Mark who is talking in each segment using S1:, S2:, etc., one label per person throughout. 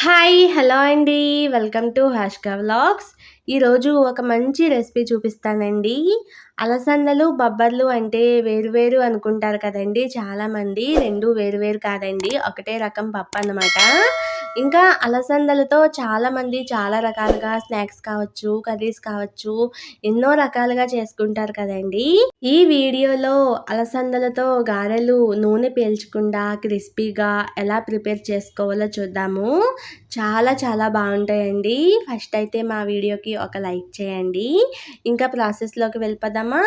S1: Hi hello అండి. Welcome to Hashka vlogs. ఈరోజు ఒక మంచి రెసిపీ చూపిస్తానండి. అలసందలు బొబ్బర్లు అంటే వేరు వేరు అనుకుంటారు కదండి చాలామంది. రెండు వేరు వేరు కాదండి. ఒకటే రకం పప్పు అన్నమాట. ఇంకా అలసందలతో చాలామంది చాలా రకాలుగా స్నాక్స్ కావచ్చు కర్రీస్ కావచ్చు ఎన్నో రకాలుగా చేసుకుంటారు కదండి. ఈ వీడియోలో అలసందలతో గారెలు నూనె పీల్చకుండా క్రిస్పీగా ఎలా ప్రిపేర్ చేసుకోవాలో చూద్దాము. చాలా చాలా బాగుంటాయండి. ఫస్ట్ అయితే మా వీడియోకి ఒక లైక్ చేయండి. ఇంకా ప్రాసెస్లోకి వెళ్ళిపోదామా?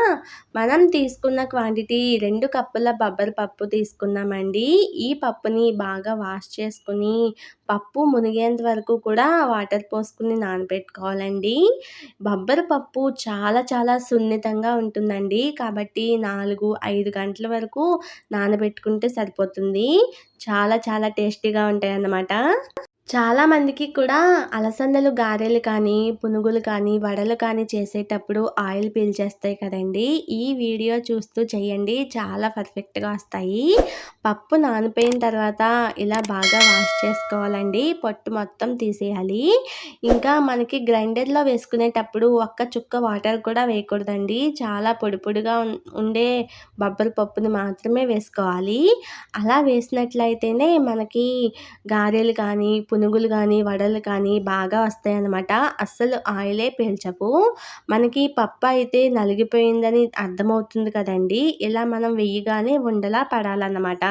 S1: మనం తీసుకున్న క్వాంటిటీ రెండు కప్పుల బొబ్బరి పప్పు తీసుకున్నామండి. ఈ పప్పుని బాగా వాష్ చేసుకుని పప్పు పప్పు మునిగేంత వరకు కూడా వాటర్ పోసుకుని నానబెట్టుకోవాలండి. బొబ్బరి పప్పు చాలా చాలా సున్నితంగా ఉంటుందండి. కాబట్టి నాలుగు ఐదు గంటల వరకు నానబెట్టుకుంటే సరిపోతుంది. చాలా చాలా టేస్టీగా ఉంటాయి అన్నమాట చాలామందికి కూడా అలసందలు గారెలు కానీ పునుగులు కానీ వడలు కానీ చేసేటప్పుడు ఆయిల్ పీల్చేస్తాయి కదండి. ఈ వీడియో చూస్తూ చేయండి. చాలా పర్ఫెక్ట్గా వస్తాయి. పప్పు నానిపోయిన తర్వాత ఇలా బాగా వాష్ చేసుకోవాలండి. పొట్టు మొత్తం తీసేయాలి. ఇంకా మనకి గ్రైండర్లో వేసుకునేటప్పుడు ఒక్క చుక్క వాటర్ కూడా వేయకూడదండి. చాలా పొడి పొడిగా ఉండే బొబ్బరి పప్పుని మాత్రమే వేసుకోవాలి. అలా వేసినట్లయితేనే మనకి గారెలు కానీ పునుగులు కానీ వడలు కానీ బాగా వస్తాయి అన్నమాట అస్సలు ఆయిలే పీల్చవు. మనకి పప్పు అయితే నలిగిపోయిందని అర్థమవుతుంది కదండి. ఇలా మనం వెయ్యగానే ఉండలా పడాలన్నమాట.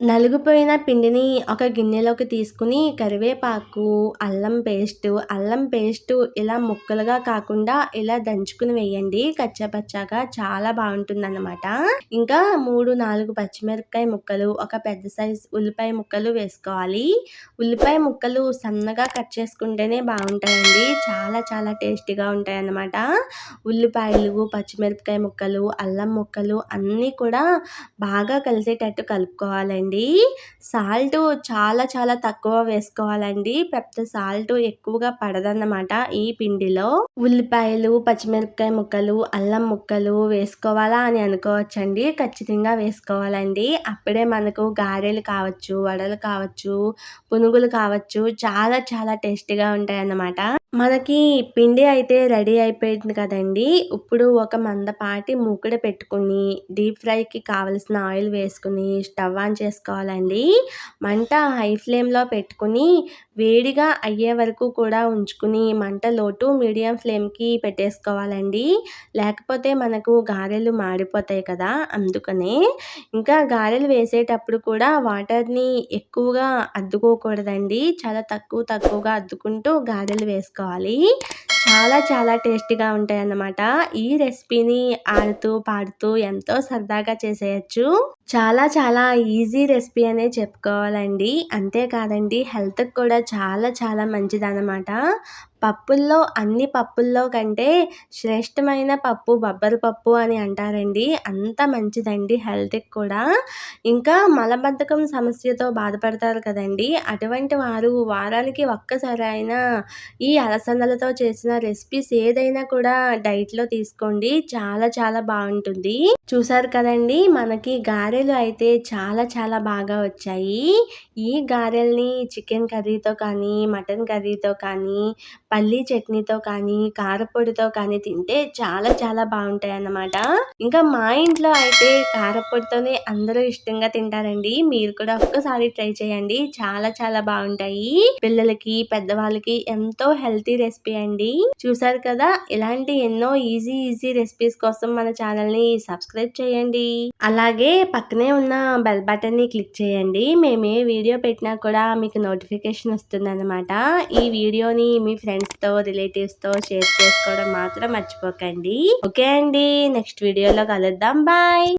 S1: నలిగిపోయిన పిండిని ఒక గిన్నెలోకి తీసుకుని కరివేపాకు అల్లం పేస్ట్ అల్లం పేస్ట్ ఇలా ముక్కలుగా కాకుండా ఇలా దంచుకుని వేయండి. కచ్చాపచ్చాగా చాలా బాగుంటుందన్నమాట. ఇంకా మూడు నాలుగు పచ్చిమిరపకాయ ముక్కలు ఒక పెద్ద సైజ్ ఉల్లిపాయ ముక్కలు వేసుకోవాలి. ఉల్లిపాయ ముక్కలు సన్నగా కట్ చేసుకుంటేనే బాగుంటాయండి. చాలా చాలా టేస్టీగా ఉంటాయి అన్నమాట ఉల్లిపాయలు పచ్చిమిరపకాయ ముక్కలు అల్లం ముక్కలు అన్నీ కూడా బాగా కలిసేటట్టు కలుపుకోవాలండి. అండి. సాల్ట్ చాలా చాలా తక్కువ వేసుకోవాలండి. పెద్ద సాల్ట్ ఎక్కువగా పడదన్నమాట ఈ పిండిలో. ఉల్లిపాయలు పచ్చిమిరపకాయ ముక్కలు అల్లం ముక్కలు వేసుకోవాలా అని అనుకోవచ్చండి. ఖచ్చితంగా వేసుకోవాలండి. అప్పుడే మనకు గారెలు కావచ్చు వడలు కావచ్చు పునుగులు కావచ్చు చాలా చాలా టేస్టీగా ఉంటాయి అన్నమాట మనకి పిండి అయితే రెడీ అయిపోయింది కదండి. ఇప్పుడు ఒక మందపాటి మూకుడ పెట్టుకుని డీప్ ఫ్రైకి కావలసిన ఆయిల్ వేసుకుని స్టవ్ ఆన్ చేసుకోవాలండి. మంట హై ఫ్లేమ్లో పెట్టుకుని వేడిగా అయ్యే వరకు కూడా ఉంచుకుని మంట లోటు మీడియం ఫ్లేమ్కి పెట్టేసుకోవాలండి. లేకపోతే మనకు గారెలు మాడిపోతాయి కదా అందుకనే. ఇంకా గారెలు వేసేటప్పుడు కూడా వాటర్ని ఎక్కువగా అద్దుకోకూడదండి. చాలా తక్కువ తక్కువగా అద్దుకుంటూ గారెలు వేసుకోవాలి. చాలా చాలా టేస్టీగా ఉంటాయి అన్నమాట ఈ రెసిపీని ఆడుతూ పాడుతూ ఎంతో సరదాగా చేసేయచ్చు. చాలా చాలా ఈజీ రెసిపీ అనే చెప్పుకోవాలండి. అంతేకాదండి హెల్త్కి కూడా చాలా చాలా మంచిదన్నమాట. పప్పుల్లో అన్ని పప్పుల్లో కంటే శ్రేష్టమైన పప్పు బొబ్బరి పప్పు అని అంటారండి. అంత మంచిదండి హెల్త్కి కూడా. ఇంకా మలబద్ధకం సమస్యతో బాధపడతారు కదండి. అటువంటి వారు వారానికి ఒక్కసారి అయినా ఈ అలసందలతో చేసిన రెసిపీస్ ఏదైనా కూడా డైట్లో తీసుకోండి. చాలా చాలా బాగుంటుంది. చూసారు కదండి మనకి గారెలు అయితే చాలా చాలా బాగా వచ్చాయి. ఈ గారెల్ని చికెన్ కర్రీతో కానీ మటన్ కర్రీతో కానీ పల్లీ చట్నీతో కానీ కారపొడితో కానీ తింటే చాలా చాలా బాగుంటాయి అన్నమాట ఇంకా మా ఇంట్లో అయితే కారపొడితోనే అందరూ ఇష్టంగా తింటారండి. మీరు కూడా ఒక్కసారి ట్రై చేయండి. చాలా చాలా బాగుంటాయి. పిల్లలకి పెద్దవాళ్ళకి ఎంతో హెల్తీ రెసిపీ అండి. చూసారు కదా ఇలాంటి ఎన్నో ఈజీ ఈజీ రెసిపీస్ కోసం మన ఛానల్ని సబ్స్క్రైబ్ చేయండి. అలాగే పక్కనే ఉన్న బెల్ బటన్ని క్లిక్ చేయండి. మేము ఏ వీడియో పెట్టినా కూడా మీకు నోటిఫికేషన్ వస్తుంది ఈ వీడియోని మీ ఫ్రెండ్స్ ఫ్రెండ్స్తో రిలేటివ్స్తో షేర్ చేసుకోవడం మాత్రం మర్చిపోకండి. ఓకే అండి. నెక్స్ట్ వీడియోలో కలుద్దాం. బాయ్.